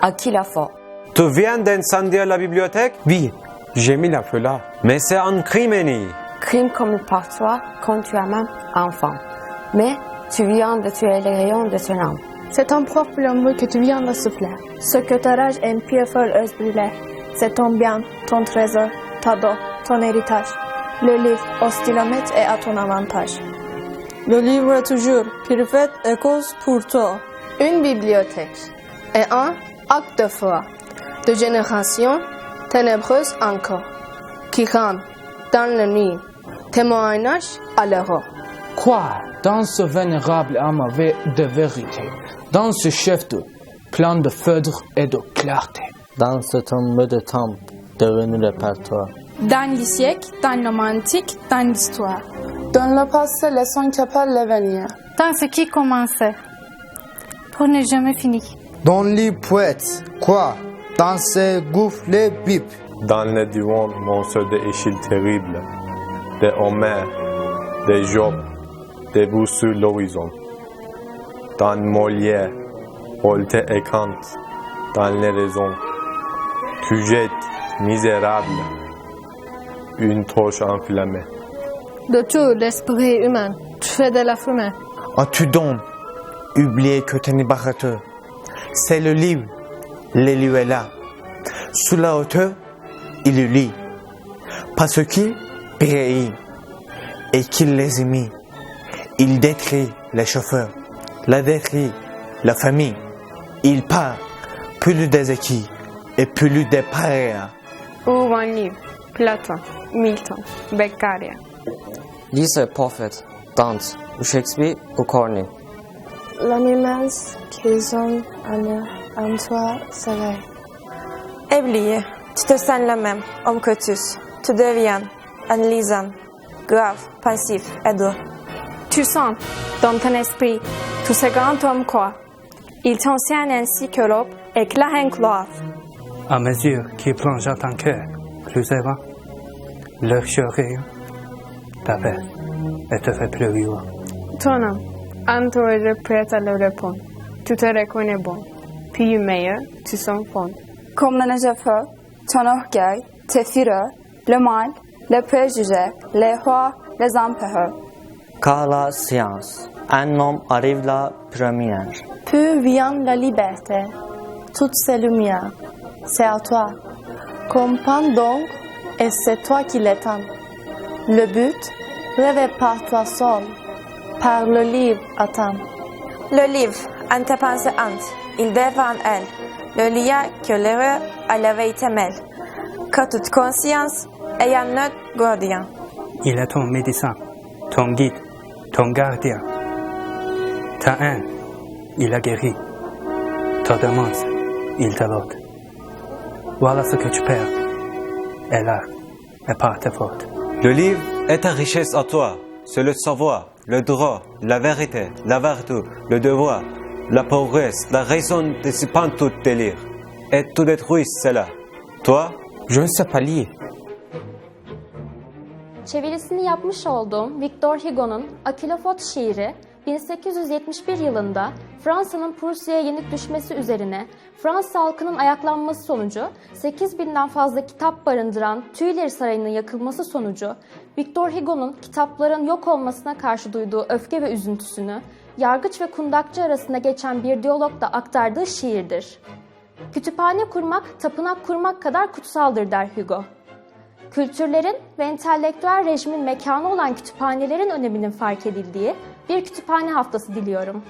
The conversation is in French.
À qui la faute Tu viens d'incendier la bibliothèque? Oui, j'ai mis la feu là. Mais c'est un. Crime commis par toi quand tu as même enfant. Mais tu viens de tuer les rayons de ton âme. C'est ton propre amour que tu viens de souffler. Ce que ta rage est une pierre folleuse brûlée. C'est ton bien, ton trésor, ta dot, ton héritage. Le livre au stylomètre est à ton avantage. Le livre est toujours parfait et cause pour toi. Une bibliothèque et un acte de foi. De génération ténébreuse encore. Qui rend dans la nuit témoignage à l'heure. Quoi dans ce vénérable âme avait de vérité, dans ce chef de plein de feudre et de clarté. Dans ce tombe de temps devenu répertoire. Dans les siècles, dans l'romantique, dans l'histoire. Dans le passé, laissant qu'appelle l'avenir. Dans ce qui commençait, pour ne jamais finir. Dans les poètes, quoi? Dans ces gouffres les bip. Dans les divans, monstres de échille terrible, des Homères, des Job, des bouts sur l'horizon. Dans Molière, Voltaire et Kant, dans les raisons, tu jettes, misérable, une torche enflammée. De tout l'esprit humain, tu fais de la fumée. Ah, tu donnes. Oubliez que tu n'es pas batteur. C'est le livre. Le livre est là. Sous la hauteur, il le lit. Parce qu'il périt et qu'il les aimait. Il décrit les chauffeurs, la décrit la famille. Il part plus des acquis et plus des paria. Ou un livre, Platon, Milton, Beccaria? Lise Prophète, Dante, ou Shakespeare, ou Corneille. L'animal qu'ils ont en, en toi serait. Oublié, tu te sens le même homme que tous. Tu deviens analysant, grave, pensif et doux. Tu sens dans ton esprit tout ce grand homme quoi. Il t'enseigne ainsi que l'aube éclaire un cloître. À mesure qu'il plonge dans ton cœur plus avant, leur rayon t'appelle et te fait plus vivant. Ton âme, entouré de prêt à le répondre. Tu te reconnais bon, puis meilleur, tu s'en fonds. Comme le feu, ton orgueil, tes fureurs, le mal, les préjugés, les rois, les empereurs. Car la science, un homme arrive la première. Puis vient la liberté, toutes ces lumières. C'est à toi. Comprends donc, et c'est toi qui l'étends. Le but, rêvé par toi seul, par le livre attend. Le livre, en te pensée hante, il devant elle, le lien que l'heureux à la vérité mêle, que toute conscience est un notre gardien. Il est ton médecin, ton guide, ton gardien. Ta haine, il a guéri. Ta demande, il t'avoue. Voilà ce que tu perds. Et là, est par ta faute. Le livre est ta richesse à toi. C'est le savoir, le droit, la vérité, la vertu, le devoir, la progresse, la raison pas tout délire. Et tout détruit cela. Toi, je ne sais pas lire. Çevirisini yapmış olduğum Victor Hugo'nun Akilofot şiiri 1871 yılında Fransa'nın Prusya'ya yenik düşmesi üzerine Fransız halkının ayaklanması sonucu 8000'den fazla kitap barındıran Tuileries Sarayı'nın yakılması sonucu Victor Hugo'nun kitapların yok olmasına karşı duyduğu öfke ve üzüntüsünü yargıç ve kundakçı arasında geçen bir diyalogda aktardığı şiirdir. Kütüphane kurmak, tapınak kurmak kadar kutsaldır der Hugo. Kültürlerin ve entelektüel rejimin mekanı olan kütüphanelerin öneminin fark edildiği bir kütüphane haftası diliyorum.